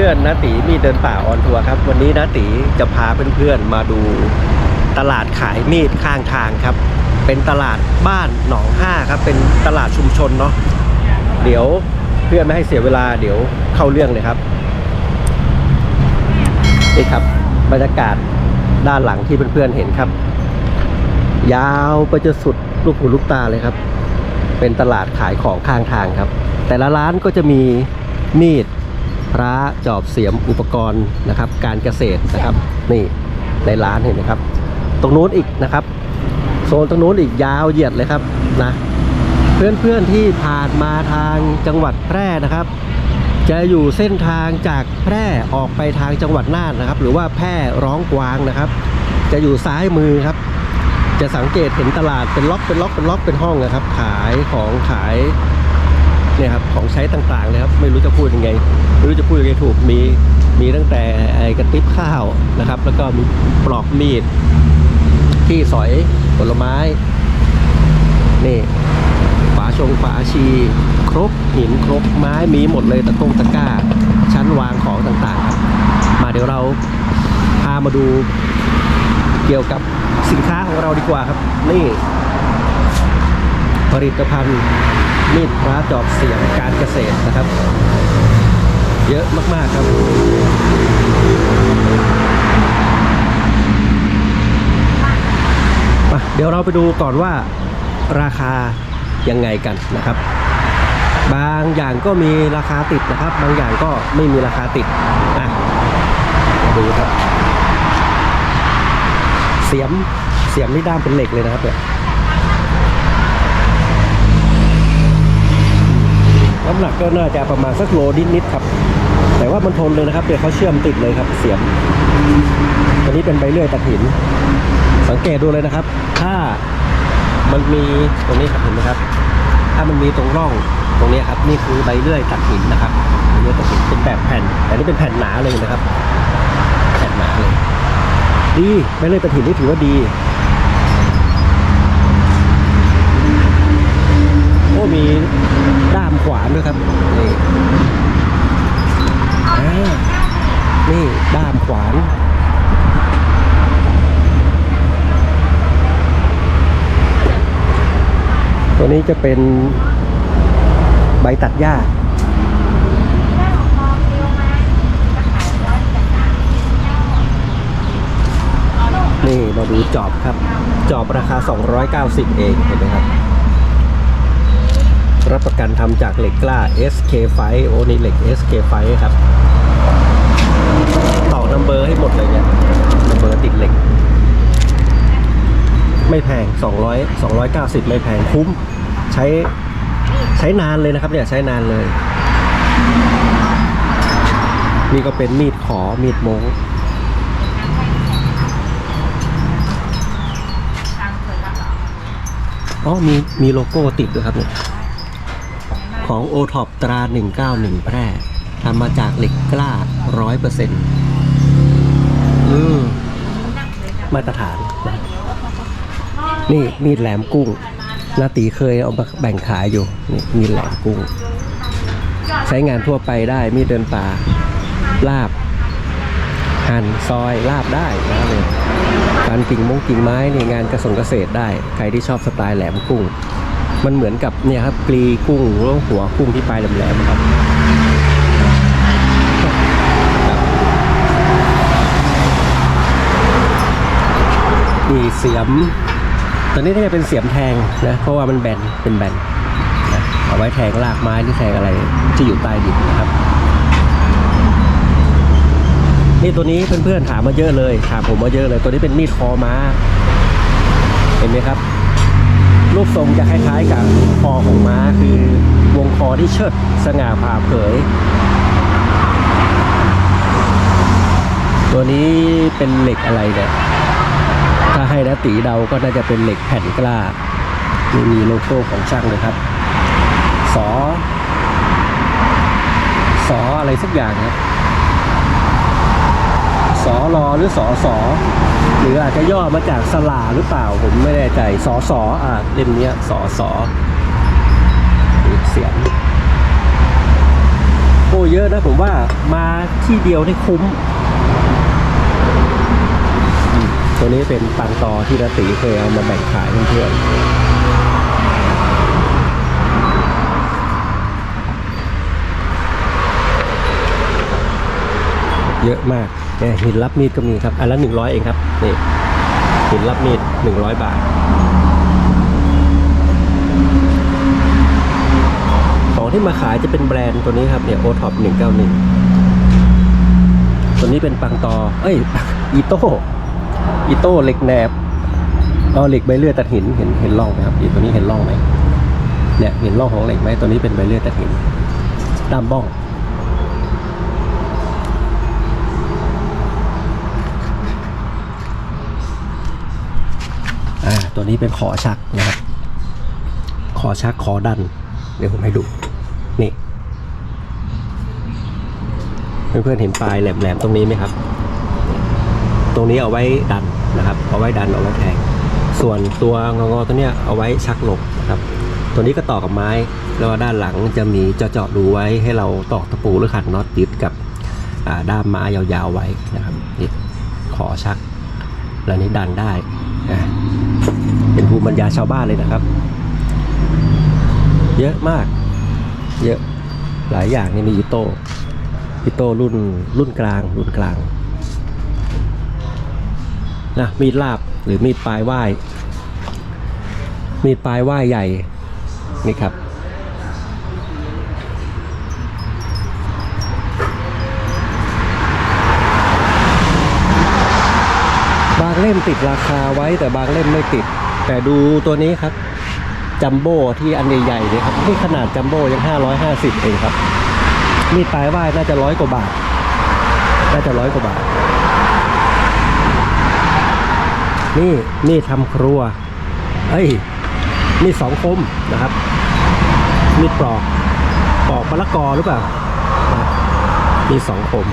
เพื่อนๆนาตีมีเดินป่าออนทัวร์ครับ วันนี้นาตีจะพาเพื่อนๆมาดูตลาดขายมีดข้างทางครับ เป็นตลาดบ้านหนองห้าครับ เป็นตลาดชุมชนเนาะเดี๋ยวเพื่อนไม่ให้เสียเวลาเดี๋ยวเข้าเรื่องเลยครับนี่ครับบรรยากาศด้านหลังที่เพื่อนๆเห็นครับ ยาวไปจนสุดลูกหูลูกตาเลยครับ เป็นตลาดขายของข้างทางครับ แต่ละร้านก็จะมีมีด ระจอบเสียมอุปกรณ์นะครับ การเกษตรนะครับ นี่ในร้านเห็นไหมครับ ตรงนู้นอีกนะครับ โซนตรงนู้นอีกยาวเหยียดเลยครับนะเพื่อนๆที่ผ่านมาทางจังหวัดแพร่นะครับ จะอยู่เส้นทางจากแพร่ออกไปทางจังหวัดน่านนะครับ หรือว่าแพร่ร้องกวางนะครับ จะอยู่ซ้ายมือครับ จะสังเกตเห็นตลาดเป็นล็อกเป็นล็อกเป็นล็อกเป็นห้องนะครับ ขายของขาย เนี่ยครับของใช้ต่างๆเลยครับไม่รู้จะพูดยังไงไม่รู้จะพูดยังไงถูกมีมีตั้งแต่ไอ้กระติบข้าวนะครับ แล้วก็มีปลอกมีด ที่สอยผลไม้ นี่ฝาชงฝาชีครกหินครกไม้มีหมดเลยตะกงตะก้า ชั้นวางของต่างๆครับมาเดี๋ยวเราพามาดูเกี่ยวกับสินค้าของเราดีกว่าครับ นี่ ผลิตภัณฑ์ มีดพระจอบเสียงการเกษตรนะครับ เยอะมาก ๆ ครับ เดี๋ยวเราไปดูก่อนว่าราคายังไงกันนะครับ บางอย่างก็มีราคาติดนะครับ บางอย่างก็ไม่มีราคาติดอะดูครับ เสียมเสียมนี่ด้ามเป็นเหล็กเลยนะครับเนี่ย น้ำหนักก็น่าจะประมาณสักโลนิดๆครับ แต่ว่ามันทนเลยนะครับเดี๋ยวเขาเชื่อมติดเลยครับเสียมตัวนี้เป็นใบเลื่อยตัดหิน สังเกตดูเลยนะครับ ถ้ามันมีตรงนี้ครับเห็นไหมครับ ถ้ามันมีตรงร่องตรงนี้ครับนี่คือใบเลื่อยตัดหินนะครับใบเลื่อยตัดหินเป็นแบบแผ่น แต่นี่เป็นแผ่นหนาเลยนะครับ แผ่นหนาเลยดีใบเลื่อยตัดหินนี่ถือว่าดีโอ้มี ขวานด้วยครับ นี่อ่านี่ด้ามขวานตัวนี้จะเป็นใบตัดหญ้านี่มาดูจอบครับ จอบราคา 290 เองเห็นไหมครับ รับประกันทำจากเหล็กกล้า SK ไฟโอ้นี่เหล็ก SK ไฟครับ ต่อนัมเบอร์ให้หมดเลยเนี่ยนัมเบอร์ติดเหล็ก ไม่แพง 200 290 ไม่แพงคุ้ม ใช้ใช้นานเลยนะครับเนี่ยใช้นานเลย นี่ก็เป็นมีดขอมีดโมงอ๋อมีมีโลโก้ติดด้วยครับเนี่ย ของ o t o p ตรา 191 แพร่ทำมาจากเหล็กกล้า 100%อืมมาตรฐานนะนี่มีดแหลมกุ้ง นาตีเคยเอามาแบ่งขายอยู่ นี่มีดแหลมกุ้ง ใช้งานทั่วไปได้มีดเดินป่า ลาบ หั่นซอยลาบได้นะเลยการกิ่งมงกิ่งไม้นี่งานกระสงเกษตรได้ ใครที่ชอบสไตล์แหลมกุ้ง มันเหมือนกับเนี่ยครับกลีกุ้งแล้วหัวกุ้งที่ปลายแหลมๆครับนี่เสียมตอนนี้น่าจะเป็นเสียมแทงนะ เพราะว่ามันแบน เป็นแบนนะเอาไว้แทงรากไม้ที่แทงอะไรที่อยู่ใต้ดินนะครับ นี่ตัวนี้เพื่อนๆถามมาเยอะเลย ถามผมมาเยอะเลย ตัวนี้เป็นมีดคอม้า เห็นไหมครับ รูปทรงจะคล้ายๆกับคอของม้าคือวงคอที่เชิดสง่าผ่าเผย ตัวนี้เป็นเหล็กอะไรเนี่ยถ้าให้นะตีเดาก็น่าจะเป็นเหล็กแผ่นกล้านี่มีโลโก้ของช่างเลยครับสอสออะไรสักอย่างครับ สอรอหรือสอสอหรืออาจจะย่อมาจากสลาหรือเปล่าผมไม่แน่ใจสอสออะเล่มนี้สอสอเสียงโอ้เยอะนะผมว่ามาที่เดียวนี่คุ้ม ตัวนี้เป็นปังตอที่นาตีเคยเอามาแบ่งขายเพื่อนเยอะมาก หินรับมีดก็มีครับ อันละหนึ่งร้อยเองครับ นี่หินรับมีดหนึ่งร้อยบาท ของที่มาขายจะเป็นแบรนด์ตัวนี้ครับเนี่ยโอท็อปหนึ่งเก้าหนึ่งตัวนี้เป็นปังตอ เอ้ย อีโต้ อีโต้เหล็กแหนบเอาเหล็กใบเลื่อยตัดหิน เห็นเห็นร่องไหมครับอีตัวนี้เห็นร่องไหมเนี่ยเห็นร่องของเหล็กไหมตัวนี้เป็นใบเลื่อยตัดหินด้ามบ้อง อ่าตัวนี้เป็นขอชักนะครับ ขอชักขอดัน เดี๋ยวผมให้ดู นี่เพื่อนๆเห็นปลายแหลมๆตรงนี้ไหมครับ ตรงนี้เอาไว้ดันนะครับ เอาไว้ดันเอาไว้แทง ส่วนตัวงองอตัวเนี้ยเอาไว้ชักหลบนะครับ ตัวนี้ก็ต่อกับไม้ แล้วด้านหลังจะมีเจาะๆดูไว้ให้เราตอกตะปูหรือขันน็อตยึดกับด้ามไม้ยาวๆไว้นะครับนี่ขอชัก แล้วนี้ดันได้ เป็นภูมิปัญญาชาวบ้านเลยนะครับ เยอะมาก เยอะหลายอย่างนี่มีอิโต้อิโต้รุ่นรุ่นกลางรุ่นกลางนะมีดลาบหรือมีดปลายว่ายมีดปลายว่ายใหญ่นี่ครับบางเล่มติดราคาไว้แต่บางเล่มไม่ติด แต่ดูตัวนี้ครับจัมโบ้ที่อันใหญ่ๆเนี่ยครับนี่ขนาดจัมโบ้ยัง 550 เองครับมีดปลายว่ายน่าจะร้อยกว่าบาท น่าจะร้อยกว่าบาท นี่นี่ทำครัวเอ้ยมีสองคมนะครับมีปลอกปลอกมะละกอหรือเปล่ามีสองคม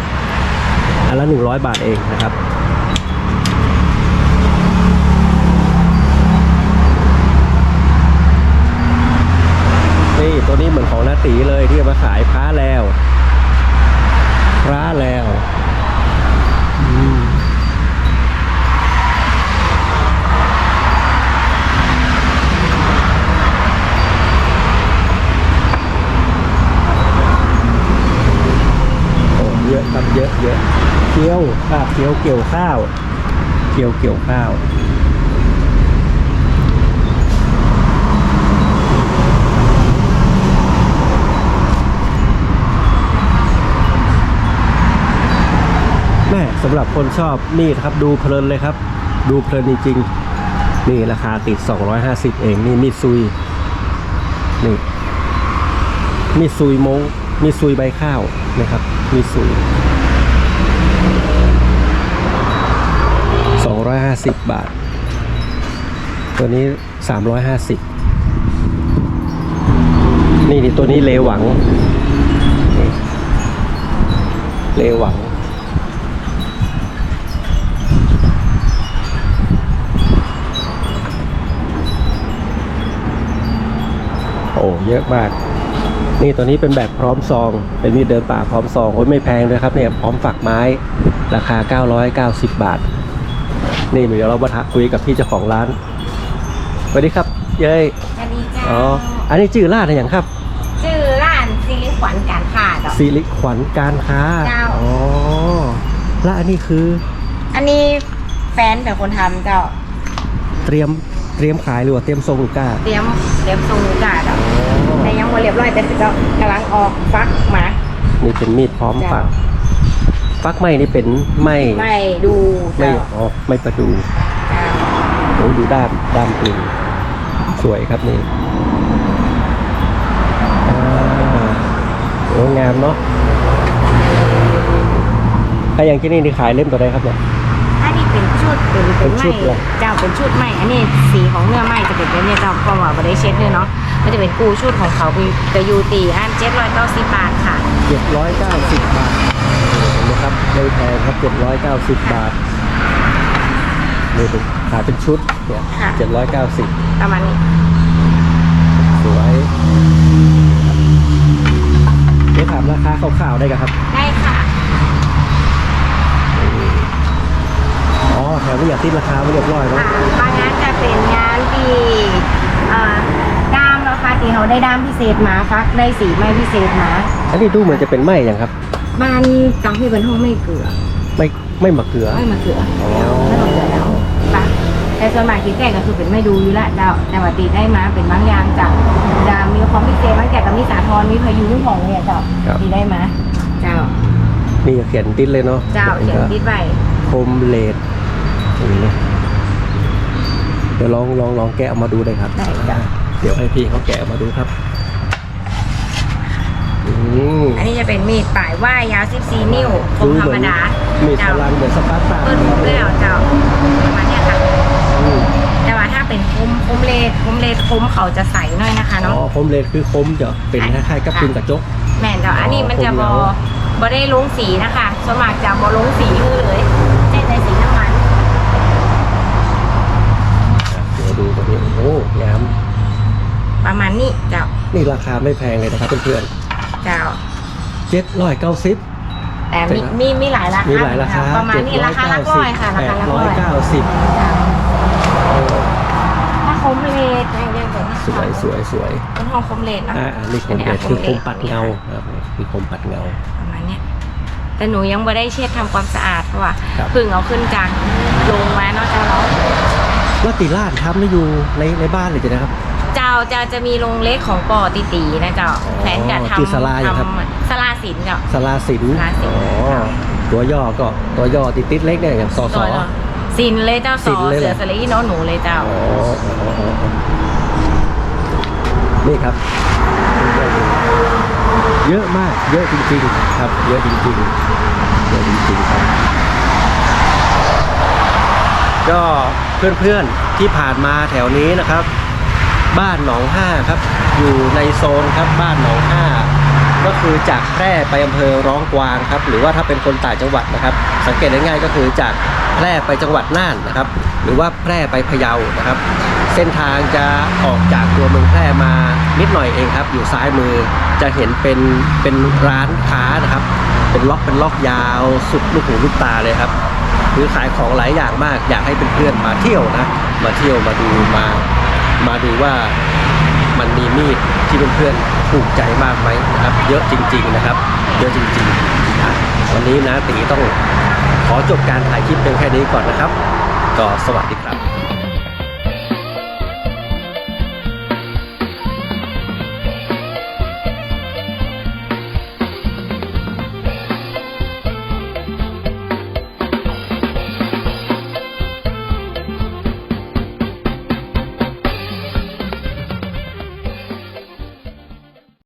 อันละหนึ่งร้อยบาทเองนะครับ นี่ ตัวนี้เหมือนของนาตีเลยที่มาขายพระแล้วพระแล้วอืมเยอะครับเยอะเยอะเกี๊ยวอะเกี๊ยวเกี่ยวข้าว เกี๊ยวเกี่ยวข้าว สำหรับคนชอบมีดครับดูเพลินเลยครับ ดูเพลินจริงๆนี่ราคาติด 250 เองนี่มีดซุยนี่มีดซุยมงมีดซุยใบข้าวนะครับมีดซุย250 บาท ตัวนี้ 350 นี่นี่ตัวนี้เลหวัง เลหวัง โอ้ เยอะมาก นี่ตัวนี้เป็นแบบพร้อมซอง เป็นมีดเดินป่าพร้อมซองโอ้ยไม่แพงเลยครับเนี่ยพร้อมฝักไม้ราคา 990 บาท นี่เดี๋ยวเรามาทักคุยกับพี่เจ้าของร้านสวัสดีครับ เย้ยสวัสดีเจ้าอ๋ออันนี้ชื่อร้านอะไรอย่างครับชื่อร้านซิลิขวัญการค้าดอกสิริขวัญการค้าเจ้าอ๋อและอันนี้คือ อันนี้แฟนเป็นคนทำเจ้า เตรียมเตรียมขายหรือว่าเตรียมทรงลูกก้าเตรียมเตรียมทรงลูกกาดอกอ๋อ แต่ยังไม่เรียบร้อยแต่เจ้ากำลังออกฟักมานี่เป็นมีดพร้อมฝักฟักไหมนี่เป็นไหมไม่ดูไม่เจ้าอ๋อไม่ประดูเจ้าโอ้ดูด้ามด้ามปืนสวยครับนี่อ่าโอ้งามเนาะถ้าอย่างที่นี่นี่ขายเล่มตัวใดครับเนี่ย อันนี้เป็นชุดเป็นเป็นเป็นชุไม้ดเหรอ เจ้าเป็นชุดไม้อันนี้สีของเนื้อไม้จะเป็นแบบนี้เจ้าเพราะว่าบริเช็ดเนื้อเนาะ มันจะเป็นกูชุดของเขาคือกระยูตีอันเจ็ดร้อยเก้าสิบบาทค่ะเจ็ดร้อยเก้าสิบบาทเห็นไหมครับไม่แพงครับเจ็ดร้อยเก้าสิบบาทนี่เป็นขายเป็นชุดเนี่ยค่ะเจ็ดร้อยเก้าสิบประมาณนี้สวยเดี๋ยวถามราคาข่าวๆได้กันครับ ได้ค่ะ อ๋อแถวนี้อยากติดราคาไม่เรียบร้อยเนาะค่ะบางงานจะเป็นงานที่เอ่อด้ามเนาะ ค่ะที่เขาได้ด้ามพิเศษมาฟักได้สีไม้พิเศษมาอันนี้ดูเหมือนจะเป็นไม้อย่างครับ บ้านตังที่เป็นห้องไม่เกลือไม่ไม่มะเขือ ไม่มาเกลืออ๋อไม่มาเกลือแล้วปะแต่ส่วนมากที่แต่ก็คือเป็นไม่ดูอยู่ละเจ้าแต่ว่าตีได้มาเป็นบางอย่างจะจะมีความพิเศษบางอย่างก็มีสาทรมีพายุของเนี่ยเจ้าที่ได้มาเจ้านี่เขียนติดเลยเนาะเจ้าเขียนติดไว้คมเลดอย่างนี้เดี๋ยวลองลองลองแกะออกมาดูได้ครับ ได้จ้ะ เดี๋ยวให้พี่เขาแกะออกมาดูครับอืมอันนี้จะเป็นมีดปลายว่ายยาว 14 นิ้วคมธรรมดามีดพเจ้าลังเหมือนสปาร์ตาเปิดมุกแล้วเจ้าประมาณเนี้ยค่ะ อืมแต่ว่าถ้าเป็นคมคมเลดคมเลดคมเขาจะใสหน่อยนะคะอ๋เนาะอคมเลดคือคมจะเป็นคล้ายๆกับปืนกระจก แม่นเจ้าอันนี้มันจะคมบแล้อวบอได้ลงสีนะคะส่วนมากจะบอลงสีคือเลยเช่นในสีน้ำมัน เดี๋ยวดูตรงนี้โอ้งาม ประมาณนี้เจ้า นี่ราคาไม่แพงเลยนะครับเพื่อนเจ้า ๆเจ็ดร้อยเก้าสิบ แต่มีมีมีหลายราคามีหลายราคาประมาณนี้ราคาละร้อยค่ะราแปคาดละร้ร้ออยยเก้าสิบถ้าคมเลดยังยังแบบนี้สวยสวยสวยเป็นห้องคมเลดเนาะอ่าอันนี้คมเลดคือคมปัดเงาครับคือคมปัดเงา ประมาณเนี้ยแต่หนูยังไม่ได้เช็ดทำความสะอาดเพราะว่าครับ เพึ่งเอาขึ้นจากลงมาเนาะเจ้าเนาะว่าติลาดทำนี่อยู่ในในบ้านเลยจ้ะนะครับ เจ้าจะจะมีโรงเล็กของปอติตีนะเจ้าอ๋อแฟนจะทำที่ศาลาอยู่ครับ ทำศาลาศิลป์เจ้า สลาสินศาลาสิน อ๋อตัวย่อก็ตัวย่อติดติดๆเล็กเนี่ยอย่างสอสตัอวเนาะศิลป์เลยเจ้าสศิอลป์เลยเหรอ เสือสลีน้องหนูเลยเจ้า อ๋ออ๋ออ๋ออ๋อนี่ครับ เยอะมาก เยอะจริงๆ ครับ เยอะจริงๆ เยอะจริงๆครับ ก็เพื่อนๆที่ผ่านมาแถวนี้นะครับ บ้านหนองห้าครับ อยู่ในโซนครับบ้านหนองห้าก็คือจากแพร่ไปอำเภอร้องกวางครับ หรือว่าถ้าเป็นคนต่างจังหวัดนะครับ สังเกตได้ง่ายก็คือจากแพร่ไปจังหวัดน่านนะครับ หรือว่าแพร่ไปพะเยานะครับ เส้นทางจะออกจากตัวเมืองแพร่มานิดหน่อยเองครับ อยู่ซ้ายมือจะเห็นเป็นเป็นร้านค้านะครับ เป็นล็อกเป็นล็อกยาว สุดลูกหูลูกตาเลยครับคือขายของหลายอย่างมากอยากให้เพื่อนๆมาเที่ยวนะ มาเที่ยวมาดูมา มาดูว่ามันมีมีดที่เพื่อนๆถูกใจมากไหมนะครับ เยอะจริง ๆนะครับ เยอะจริงๆอะวันนี้นะตีต้องขอจบการถ่ายคลิปเพียงแค่นี้ก่อนนะครับ ก็สวัสดีครับ